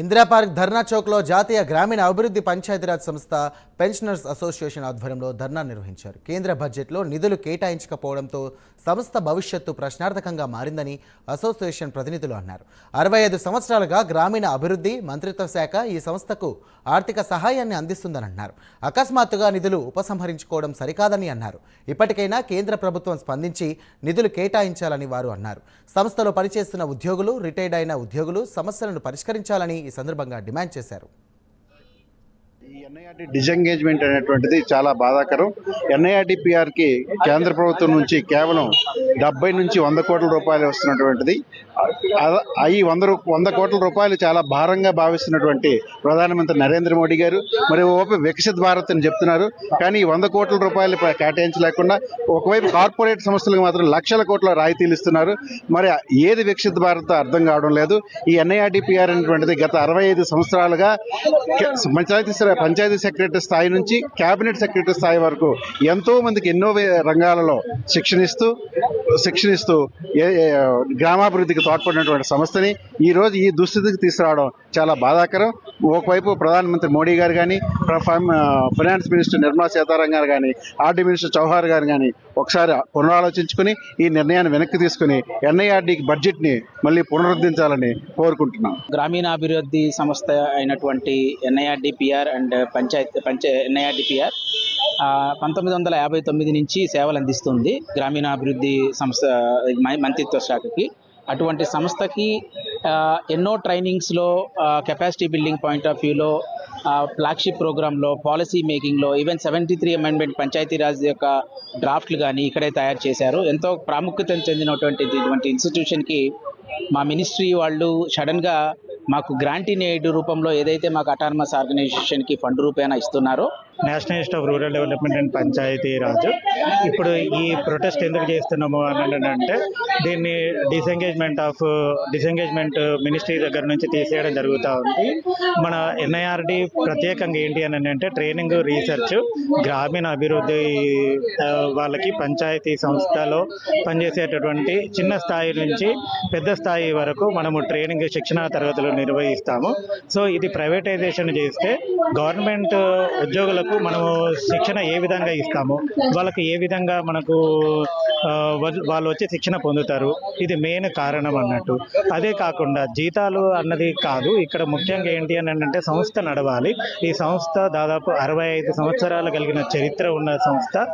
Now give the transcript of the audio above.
ఇందిరాపార్క్ ధర్నా చౌక్లో జాతీయ గ్రామీణ అభివృద్ధి పంచాయతీరాజ్ సంస్థ పెన్షనర్స్ అసోసియేషన్ ఆధ్వర్యంలో ధర్నా నిర్వహించారు. కేంద్ర బడ్జెట్లో నిధులు కేటాయించకపోవడంతో సంస్థ భవిష్యత్తు ప్రశ్నార్థకంగా మారిందని అసోసియేషన్ ప్రతినిధులు అన్నారు. అరవై ఐదు సంవత్సరాలుగా గ్రామీణ అభివృద్ధి మంత్రిత్వ శాఖ ఈ సంస్థకు ఆర్థిక సహాయాన్ని అందిస్తుందని అన్నారు. అకస్మాత్తుగా నిధులు ఉపసంహరించుకోవడం సరికాదని అన్నారు. ఇప్పటికైనా కేంద్ర ప్రభుత్వం స్పందించి నిధులు కేటాయించాలని వారు అన్నారు. సంస్థలో పనిచేస్తున్న ఉద్యోగులు రిటైర్డ్ అయిన ఉద్యోగులు సమస్యలను పరిష్కరించాలని ఈ సందర్భంగా డిమాండ్ చేశారు. ఈ ఎన్ఐఆర్టీ డిజెంగేజ్మెంట్ అనేటువంటిది చాలా బాధాకరం. ఎన్ఐఆర్టీపీఆర్కి కేంద్ర ప్రభుత్వం నుంచి కేవలం డెబ్బై నుంచి వంద కోట్ల రూపాయలు వస్తున్నటువంటిది. అవి వంద వంద కోట్ల రూపాయలు చాలా భారంగా భావిస్తున్నటువంటి ప్రధానమంత్రి నరేంద్ర మోడీ గారు. మరి ఓపి వికసిత్ భారత్ అని చెప్తున్నారు. కానీ వంద కోట్ల రూపాయలు కేటాయించలేకుండా ఒకవైపు కార్పొరేట్ సంస్థలకు మాత్రం లక్షల కోట్ల రాయితీలు ఇస్తున్నారు. మరి ఏది వికసిత్ భారత్ అర్థం కావడం లేదు. ఈ ఎన్ఐఆర్టీపీఆర్ అనేటువంటిది గత అరవై ఐదు సంవత్సరాలుగా పంచాయతీ పంచాయతీ సెక్రటరీ స్థాయి నుంచి కేబినెట్ సెక్రటరీ స్థాయి వరకు ఎంతో మందికి ఎన్నో రంగాలలో శిక్షణిస్తూ శిక్షణిస్తూ గ్రామాభివృద్ధికి తోడ్పడినటువంటి సంస్థని ఈ రోజు ఈ దుస్థితికి తీసుకురావడం చాలా బాధాకరం. ఒకవైపు ప్రధానమంత్రి మోడీ గారు కానీ ఫైనాన్స్ మినిస్టర్ నిర్మలా సీతారామన్ గారు కానీ ఆర్డీ మినిస్టర్ చౌహార్ గారు కానీ ఒకసారి పునరాలోచించుకుని ఈ నిర్ణయాన్ని వెనక్కి తీసుకుని ఎన్ఐఆర్డీకి బడ్జెట్ని మళ్ళీ పునరుద్ధరించాలని కోరుకుంటున్నాం. గ్రామీణాభివృద్ధి సంస్థ అయినటువంటి ఎన్ఐఆర్డిపిఆర్ అండ్ పంచాయత్ పంచ ఎన్ఐఆర్డిపిఆర్ పంతొమ్మిది వందల యాభై తొమ్మిది నుంచి సేవలు అందిస్తుంది గ్రామీణాభివృద్ధి సంస్థ మంత్రిత్వ శాఖకి. అటువంటి సంస్థకి ఎన్నో ట్రైనింగ్స్లో కెపాసిటీ బిల్డింగ్ పాయింట్ ఆఫ్ వ్యూలో ఫ్లాగ్షిప్ ప్రోగ్రాంలో policy మేకింగ్లో even seventy three amendment Panchayati Raj యొక్క డ్రాఫ్ట్లు కానీ ఇక్కడే తయారు చేశారు. ఎంతో ప్రాముఖ్యత చెందినటువంటి ఇటువంటి ఇన్స్టిట్యూషన్కి మా మినిస్ట్రీ వాళ్ళు సడన్గా మాకు గ్రాంట్ ఎయిడ్ రూపంలో ఏదైతే మాకు అటానమస్ ఆర్గనైజేషన్కి ఫండ్ రూపేణా ఇస్తున్నారో national institute of rural development and panchayati raj. ఇప్పుడు ఈ ప్రొటెస్ట్ ఎందుకు చేస్తున్నాము అని అంటే దీన్ని డిసెంగేజ్మెంట్ ఆఫ్ డిసెంగేజ్మెంట్ మినిస్ట్రీ దగ్గర నుంచి తీసేయడం జరుగుతూ ఉంది. మన ఎన్ఐఆర్డి ప్రత్యేకంగా ఏంటి అని అంటే ట్రైనింగ్ రీసెర్చ్ గ్రామీణ అభివృద్ధి వాళ్ళకి పంచాయతీ సంస్థలో పనిచేసేటటువంటి చిన్న స్థాయి నుంచి పెద్ద స్థాయి వరకు మనము ట్రైనింగ్ శిక్షణ తరగతులు నిర్వహిస్తాము. సో ఇది ప్రైవేటైజేషన్ చేస్తే గవర్నమెంట్ ఉద్యోగులకు మనము శిక్షణ ఏ విధంగా ఇస్తాము వాళ్ళకి ఏ విధంగా మనకు వాళ్ళు వచ్చి శిక్షణ పొందుతారు ఇది మెయిన్ కారణం అన్నట్టు. అదే కాకుండా జీతాలు అన్నది కాదు ఇక్కడ ముఖ్యంగా ఏంటి అని అంటే సంస్థ నడవాలి. ఈ సంస్థ దాదాపు అరవై ఐదు సంవత్సరాలు కలిగిన చరిత్ర ఉన్న సంస్థ.